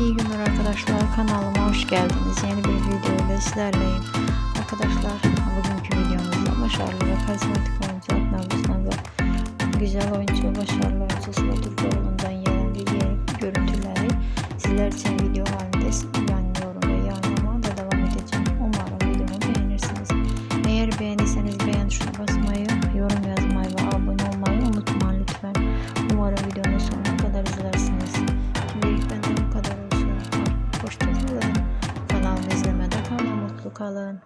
İyi günler arkadaşlar kanalıma hoş geldiniz. Yeni bir video ile sizlerleyim. Arkadaşlar bugünkü videomuzda başarılı ve karizmatik oyuncu Adnan Güzel oyun kalın.